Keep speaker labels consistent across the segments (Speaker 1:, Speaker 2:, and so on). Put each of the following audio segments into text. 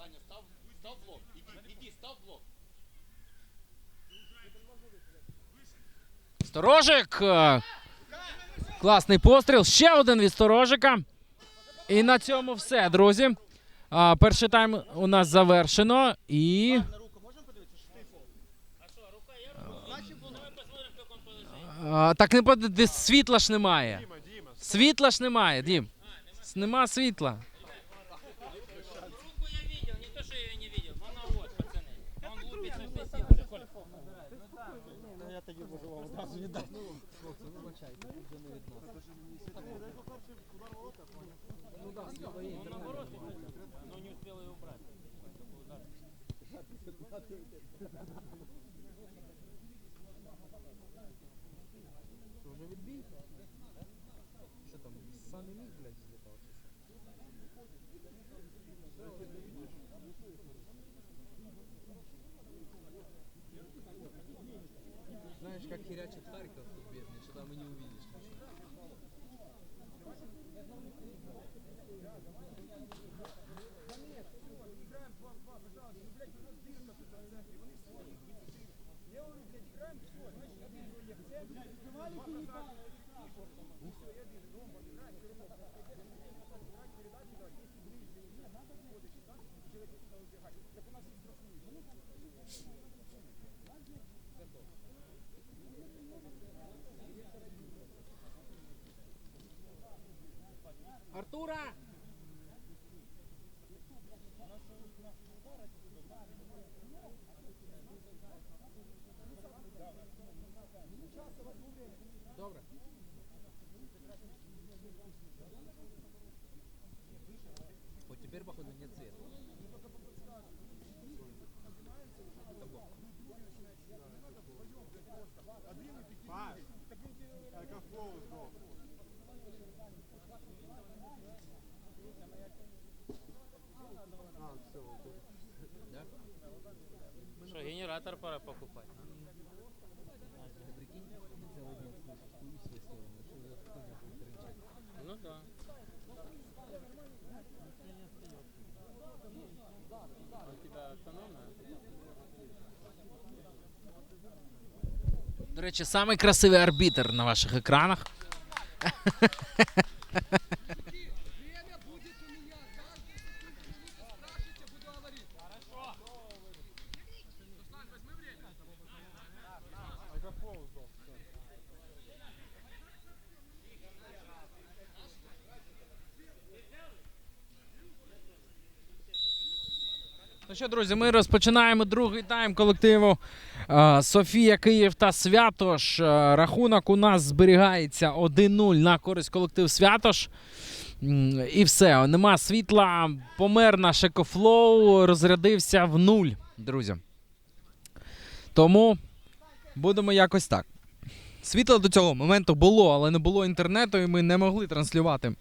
Speaker 1: Саня, став, став блок. Іди, іди, став блок.
Speaker 2: Сторожик. е, Класний постріл. Ще один від сторожика. І на цьому все, друзі. А, Перший тайм у нас завершено. І. А, Так не світла ж немає. Світла ж немає, Дім. Нема світла.
Speaker 3: Он наоборот, но не успел ее убрать. Удар.
Speaker 4: Знаешь,
Speaker 2: Артура! Речі, самий красивий арбітр на ваших екранах. Ну що, друзі, ми розпочинаємо другий тайм колективу Софія Київ та Святош. Е, Рахунок у нас зберігається 1-0 на користь колектив Святош. І все, нема світла. Помер наш екофлоу, розрядився в нуль, друзі. Тому будемо якось так. Світло до цього моменту було, але не було інтернету, і ми не могли транслювати е,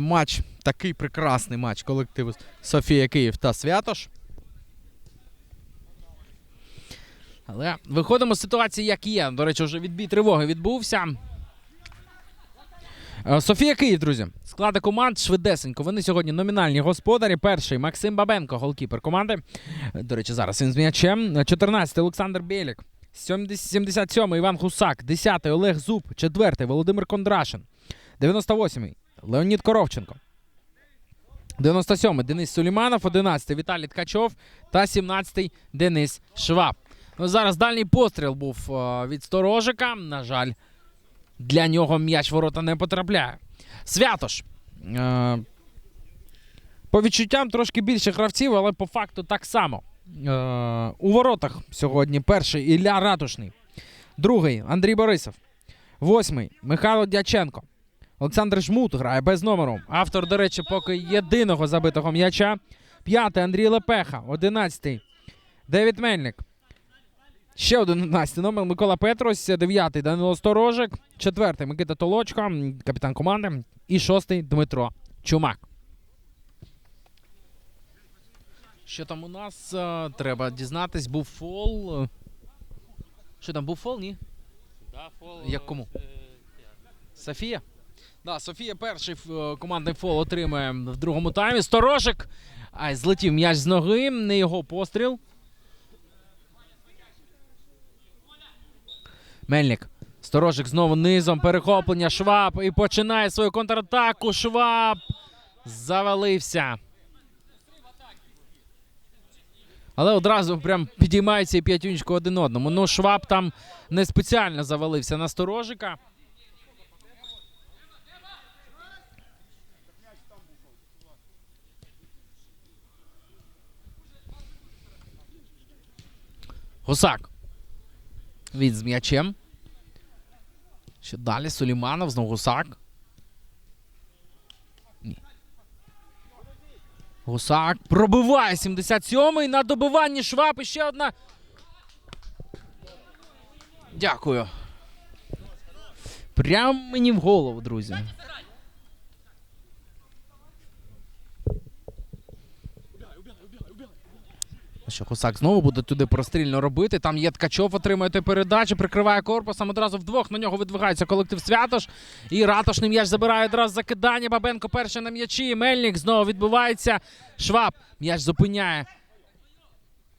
Speaker 2: матч, такий прекрасний матч колективу Софія Київ та Святош. Але виходимо з ситуації, як є. До речі, вже відбій тривоги відбувся. Е, Софія Київ, друзі. Склади команд швидесенько. Вони сьогодні номінальні господарі. Перший Максим Бабенко, голкіпер команди. Е, До речі, зараз він з м'ячем. 14-й Олександр Білік. 77-й Іван Гусак. 10-й Олег Зуб. 4-й Володимир Кондрашин. 98-й Леонід Коровченко. 97-й Денис Суліманов, 11-й Віталій Ткачов та 17-й Денис Шваб. Ну, зараз дальній постріл був е, від сторожика. На жаль, для нього м'яч ворота не потрапляє. Святош. Е, по відчуттям трошки більше гравців, але по факту так само. Е, у воротах сьогодні перший Ілля Ратушний. Другий Андрій Борисов. Восьмий Михайло Дяченко. Олександр Жмут грає без номеру. Автор, до речі, поки єдиного забитого м'яча. П'ятий Андрій Лепеха. Одинадцятий Девід Мельник. Ще один 11 номер Микола Петрос, дев'ятий Данило Сторожик, четвертий Микита Толочко, капітан команди, і шостий Дмитро Чумак. Що там у нас? Е, Треба дізнатись. Був фол. Е, Що там, був фол, ні?
Speaker 3: Да, фол.
Speaker 2: Як кому?
Speaker 3: е,
Speaker 2: Софія? Да, Софія перший е, командний фол отримує в другому таймі. Сторожик Ай, злетів м'яч з ноги, не його постріл. Мельник. Сторожик знову низом. Перехоплення. Шваб. І починає свою контратаку. Шваб. Завалився. Але одразу прям підіймається і п'ятюнечко один одному. Ну, Шваб там не спеціально завалився на сторожика. Гусак. Він з м'ячем. Ще далі? Суліманов, знову гусак. Ні. Гусак пробиває 77-й на добиванні шваб. І ще одна. Дякую. Прям мені в голову, друзі. Що Хусак знову буде туди прострільно робити. Там є Ткачов, отримує ту передачу, прикриває корпусом. Одразу вдвох на нього видвигається колектив Святош. І ратошний м'яч забирає одразу закидання. Бабенко перший на м'ячі. Мельник знову відбувається. Шваб. М'яч зупиняє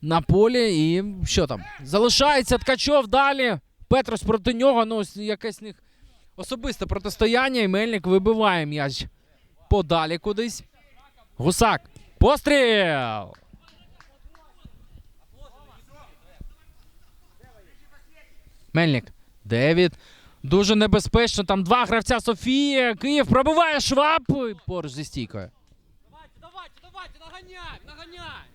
Speaker 2: на полі. І що там? Залишається Ткачов далі. Петрос проти нього. Ну, якесь них особисте протистояння. І Мельник вибиває м'яч подалі кудись. Гусак. Постріл! Мельник. Девід. Дуже небезпечно. Там два гравця Софії. Київ пробиває шваб. Поруч зі стійкою.
Speaker 3: Давайте, давайте, давайте, нагоняй, нагоняй.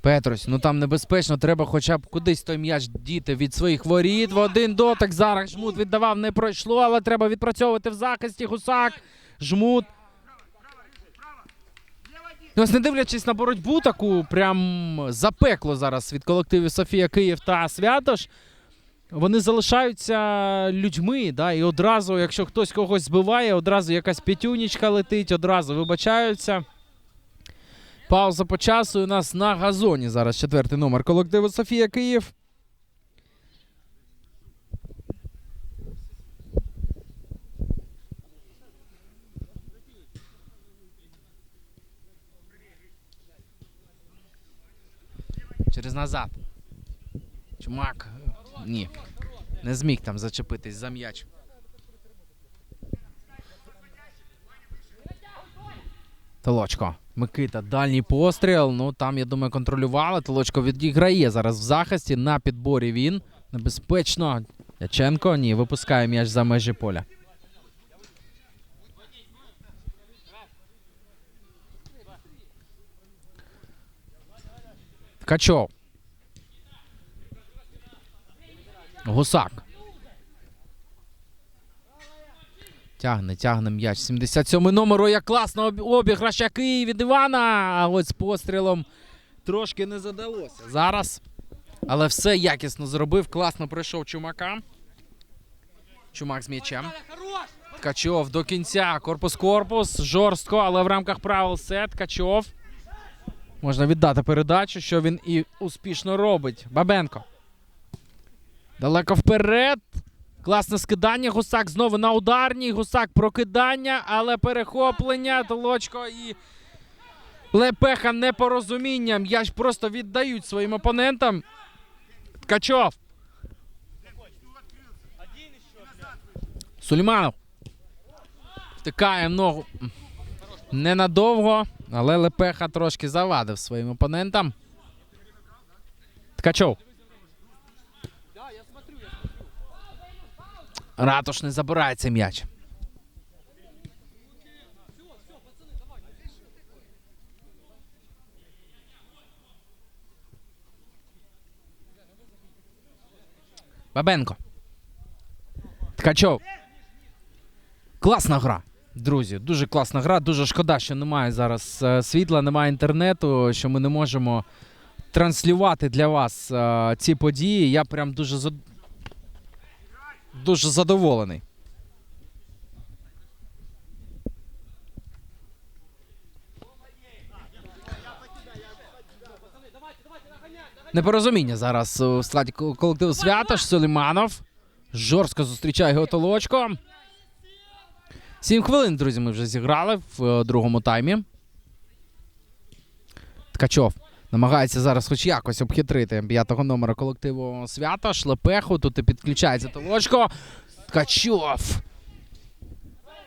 Speaker 2: Петрусь, ну там небезпечно. Треба хоча б кудись той м'яч діти від своїх воріт. В один дотик. Зараз жмут віддавав, не пройшло, але треба відпрацьовувати в захисті. Гусак. Жмут. Ну, ось не дивлячись на боротьбу, таку прям запекло зараз від колективів Софія Київ та Святош. Вони залишаються людьми, да, і одразу, якщо хтось когось збиває, одразу якась п'ятюнічка летить, одразу вибачаються. Пауза по часу. У нас на газоні зараз четвертий номер колективу Софія Київ. Через назад. Чумак. Ні. Не зміг там зачепитись за м'яч. Толочко. Микита, дальній постріл. Ну там, я думаю, контролювали. Толочко відіграє зараз в захисті. На підборі він. Небезпечно. Яченко ні, випускає м'яч за межі поля. Ткачов. Гусак. Тягне, тягне м'яч. 77 номеру. Як класно об- обіграш який від Івана. А от з пострілом трошки не задалося. Зараз. Але все якісно зробив. Класно пройшов чумака. Чумак з м'ячем. Ткачов до кінця. Корпус-корпус. Жорстко, але в рамках правил все. Ткачов. Можна віддати передачу, що він і успішно робить. Бабенко. Далеко вперед. Класне скидання. Гусак знову на ударній. Гусак прокидання, але перехоплення. Толочко і Лепеха непорозуміння. М'яч просто віддають своїм опонентам. Ткачов. Сулейманов. Втикає ногу. Ненадовго, але Лепеха трошки завадив своїм опонентам. Ткачов. Ратуш не забирає цей м'яч. Бабенко. Ткачов. Класна гра. Друзі, дуже класна гра. Дуже шкода, що немає зараз е, світла, немає інтернету, що ми не можемо транслювати для вас е, ці події. Я прям дуже зад... дуже задоволений. Непорозуміння зараз у складі колективу свято Суліманов. Жорстко зустрічає його толочком. Сім хвилин, друзі, ми вже зіграли в е, другому таймі. Ткачов намагається зараз хоч якось обхитрити п'ятого номера колективу свята. Шлепеху. Тут і підключається Толочко. Ткачов.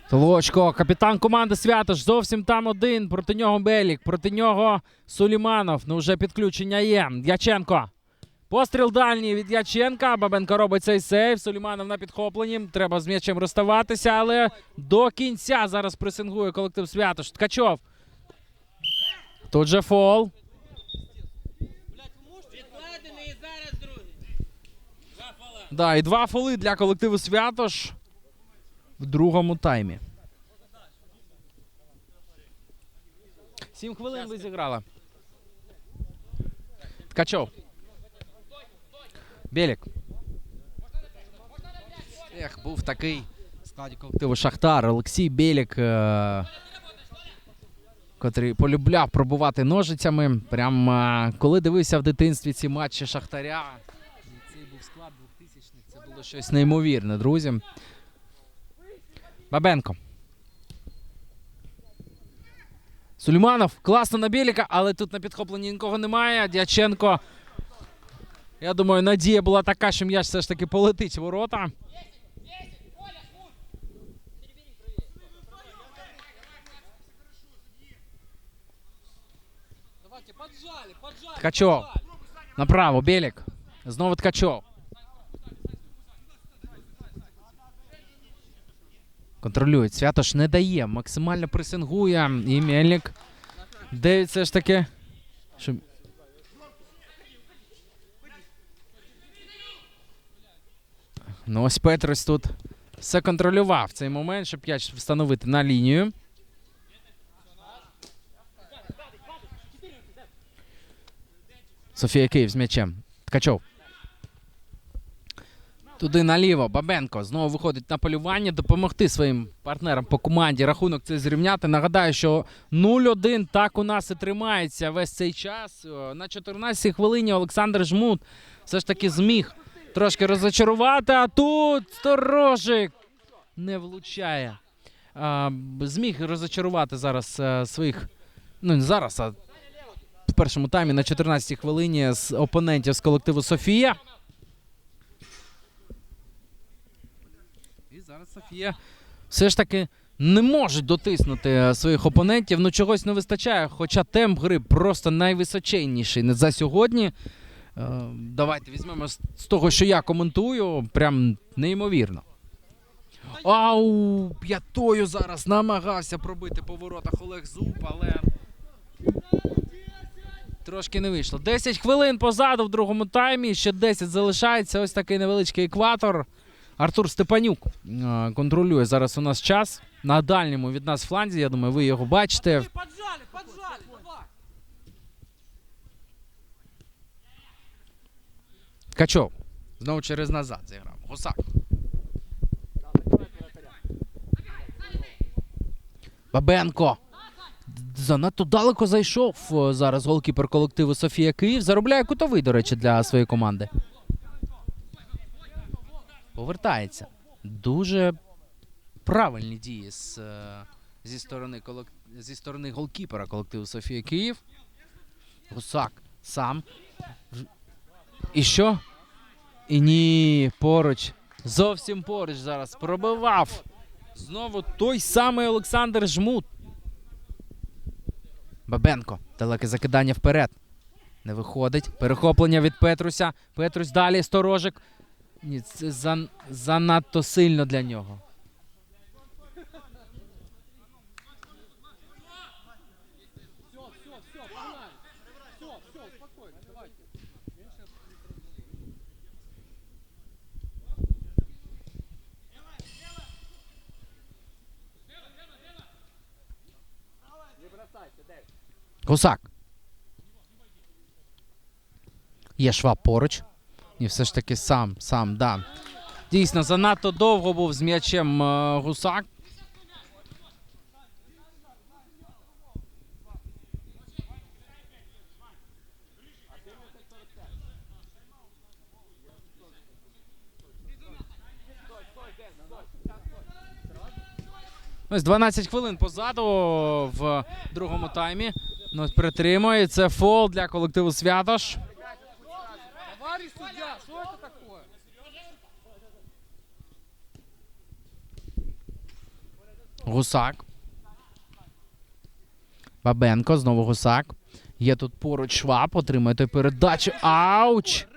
Speaker 2: Толочко. Капітан команди Свята ж зовсім там один. Проти нього Белік. Проти нього Суліманов. Ну вже підключення є. Дяченко. Постріл дальній від Яченка. Бабенко робить цей сейв. Суліманов на підхопленні. Треба з м'ячем розставатися, але до кінця зараз пресингує колектив Святош. Ткачов. Тут же фол. Да, і два фоли для колективу Святош в другому таймі. Сім хвилин ви зіграли. Ткачов. Белік. Ех, був такий в складі колективу Шахтар. Олексій Белік, е- котрий полюбляв пробувати ножицями. Прям е, коли дивився в дитинстві ці матчі Шахтаря. Цей був склад 2000-х. Це було щось неймовірне, друзі. Бабенко. Сулейманов класно на Біліка, але тут на підхопленні нікого немає. Дяченко. Я думаю, надія була така, що м'яч все ж таки полетить в ворота. Ткачов. Направо, Белік. Знову Ткачов. Контролюють. Святош не дає. Максимально пресингує. І Мельник. Девід все ж таки. Ну ось Петрос тут все контролював цей момент, щоб м'яч встановити на лінію. Софія Київ з м'ячем. Ткачов. Туди наліво. Бабенко знову виходить на полювання, допомогти своїм партнерам по команді. Рахунок це зрівняти. Нагадаю, що 0-1 так у нас і тримається весь цей час. На 14-й хвилині Олександр Жмут все ж таки зміг трошки розочарувати. А тут сторожик не влучає. А, зміг розочарувати зараз е, своїх. Ну, не зараз, а в першому таймі на 14-й хвилині з опонентів з колективу Софія. І зараз Софія все ж таки не може дотиснути е, своїх опонентів. Ну чогось не вистачає. Хоча темп гри просто найвисоченніший не за сьогодні. Е, давайте візьмемо з того, що я коментую. Прям неймовірно. Ау, п'ятою зараз намагався пробити по воротах Олег Зуб, але трошки не вийшло. 10 хвилин позаду в другому таймі. Ще 10 залишається. Ось такий невеличкий екватор. Артур Степанюк е, контролює зараз у нас час на дальньому від нас фланзі. Я думаю, ви його бачите.
Speaker 3: Поджали, поджали. Два.
Speaker 2: Ткачов. Знову через назад зіграв. Гусак. Бабенко. Занадто далеко зайшов е, зараз голкіпер колективу Софія Київ. Заробляє кутовий, до речі, для своєї команди. Повертається. Дуже правильні дії з, е, зі, сторони колек... зі сторони голкіпера колективу Софія Київ. Гусак сам. І що? І ні, поруч. Зовсім поруч зараз пробивав. Знову той самий Олександр Жмут. Бабенко. Далеке закидання вперед. Не виходить. Перехоплення від Петруся. Петрусь далі сторожик. Ні, це занадто сильно для нього. Гусак. Є шваб поруч. І все ж таки сам, сам, да. Дійсно, занадто довго був з м'ячем е, гусак. Ось 12 хвилин позаду в другому таймі. Ну, ось перетримує. Це фол для колективу Святош.
Speaker 4: Товарищ судья, что это такое?
Speaker 2: Гусак. Бабенко, знову гусак. Є тут поруч шваб, отримує той передачу. Ауч!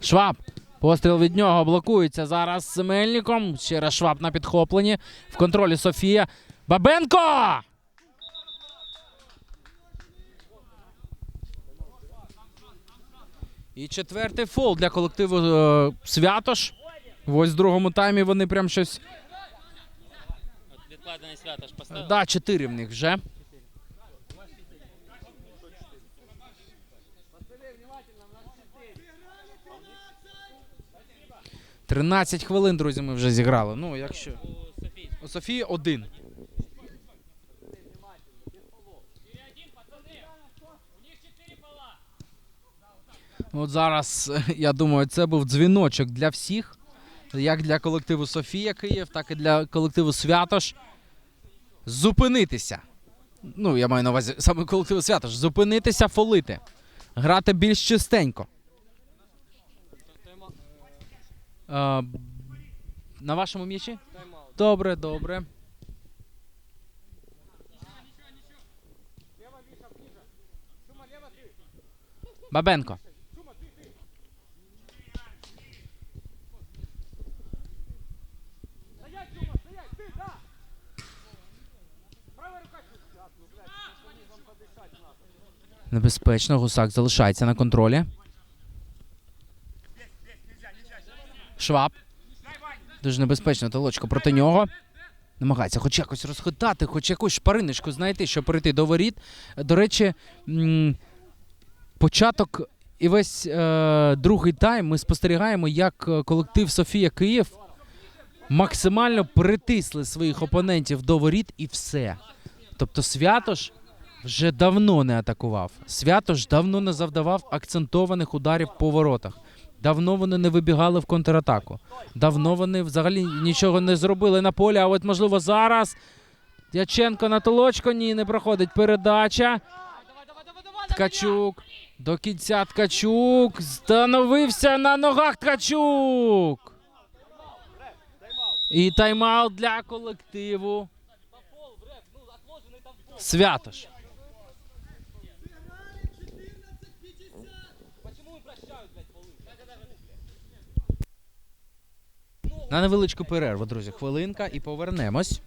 Speaker 2: Шваб. Постріл від нього блокується зараз з Мельником. Ще раз шваб на підхопленні. В контролі Софія. Бабенко! І четвертий фол для колективу е, Святош. Ось в другому таймі вони прям щось.
Speaker 3: Відкладений свято ж поставив.
Speaker 2: Да, чотири в них вже. Тринадцять хвилин, друзі, ми вже зіграли. Ну, якщо.
Speaker 3: У Софії.
Speaker 2: Один. От зараз, я думаю, це був дзвіночок для всіх. Як для колективу Софія Київ, так і для колективу Святош. Зупинитися. Ну, я маю на увазі саме колективу Святош. Зупинитися, фолити. Грати більш чистенько. Е, на вашому м'ячі? Добре, добре. Бабенко. Небезпечно, гусак залишається на контролі. Шваб. Дуже небезпечно толочко проти нього. Намагається хоч якось розхитати, хоч якусь шпариночку знайти, щоб перейти до воріт. До речі, початок і весь е, другий тайм ми спостерігаємо, як е, колектив Софія Київ максимально притисли своїх опонентів до воріт і все. Тобто Святош вже давно не атакував. Святош давно не завдавав акцентованих ударів по воротах. Давно вони не вибігали в контратаку. Давно вони взагалі нічого не зробили на полі. А от можливо зараз Дяченко на толочко. Ні, не проходить передача. Ткачук. До кінця Ткачук. Становився на ногах Ткачук. І тайм-аут для колективу. Святош. На невеличку перерву, друзі. Хвилинка і повернемось.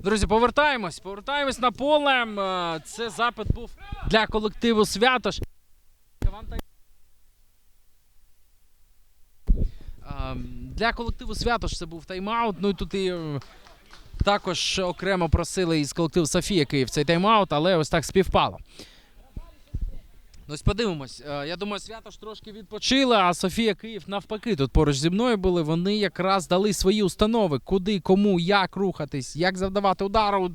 Speaker 2: Друзі, повертаємось. Повертаємось на поле. Е, Це запит був для колективу Святош. Вам та- Е, Для колективу Святош це був тайм-аут. Ну і тут і е, також окремо просили із колективу Софія Київ цей тайм-аут, але ось так співпало. Ну, ось подивимось. Е, Я думаю, Святош трошки відпочила, а Софія Київ навпаки тут поруч зі мною були. Вони якраз дали свої установи, куди, кому, як рухатись, як завдавати удару.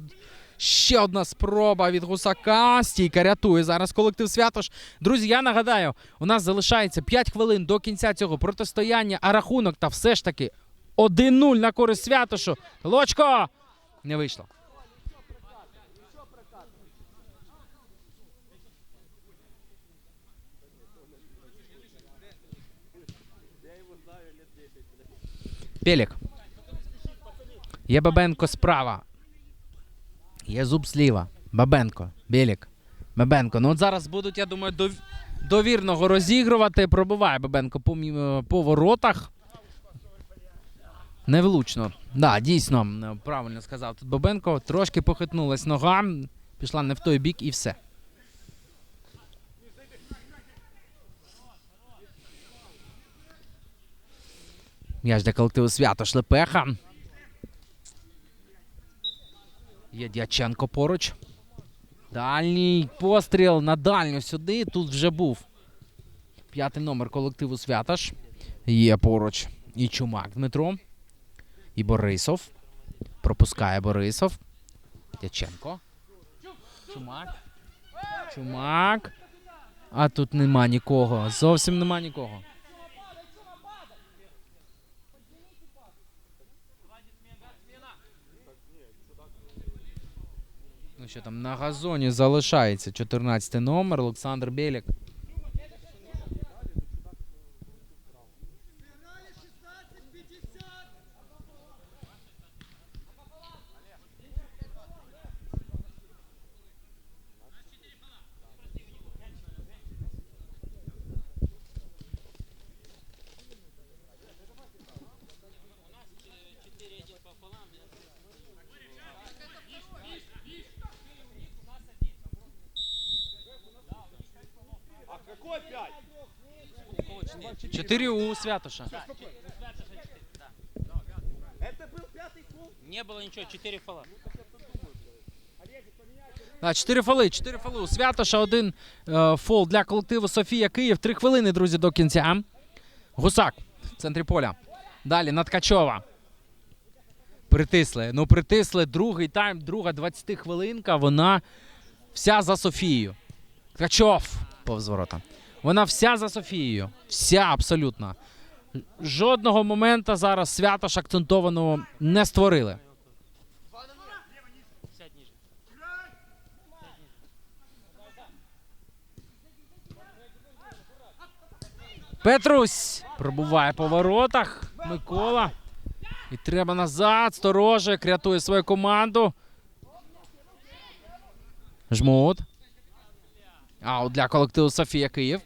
Speaker 2: Ще одна спроба від гусака. Стійка рятує зараз колектив Святош. Друзі, я нагадаю, у нас залишається 5 хвилин до кінця цього протистояння, а рахунок та все ж таки 1-0 на користь Святошу. Лочко! Не вийшло. Пелік. Є Бабенко справа. Є зуб зліва. Бабенко. Білік. Бабенко. Ну от зараз будуть, я думаю, дов... довірного розігрувати. Пробиває Бабенко по, по воротах. Невлучно. Да, дійсно, правильно сказав тут Бабенко. Трошки похитнулась нога, пішла не в той бік і все. М'яч для колективу свято Шлепеха. Є Дяченко поруч. Дальній постріл на дальню сюди. Тут вже був. П'ятий номер колективу Святаш. Є поруч і Чумак Дмитро. І Борисов. Пропускає Борисов. Дяченко. Чумак. Чумак. А тут нема нікого. Зовсім нема нікого. Що там на газоні залишається 14 номер Олександр Білік. 4 у Святоша.
Speaker 1: Это был пятый фол?
Speaker 3: Не было ничего, 4 фола.
Speaker 2: Да, 4 фоли, 4 фоли у Святоша, один е, фол для колективу Софія Київ. Три хвилини, друзі, до кінця. Гусак в центрі поля. Далі Наткачова. Притисли. Ну, притисли другий тайм, друга 20 хвилинка. Вона вся за Софією. Ткачов повз ворота. Вона вся за Софією. Вся абсолютно. Жодного моменту зараз Святош акцентованого не створили. Петрусь пробуває по воротах. Микола. І треба назад. Сторожик рятує свою команду. Жмут. Аут для колективу Софія Київ.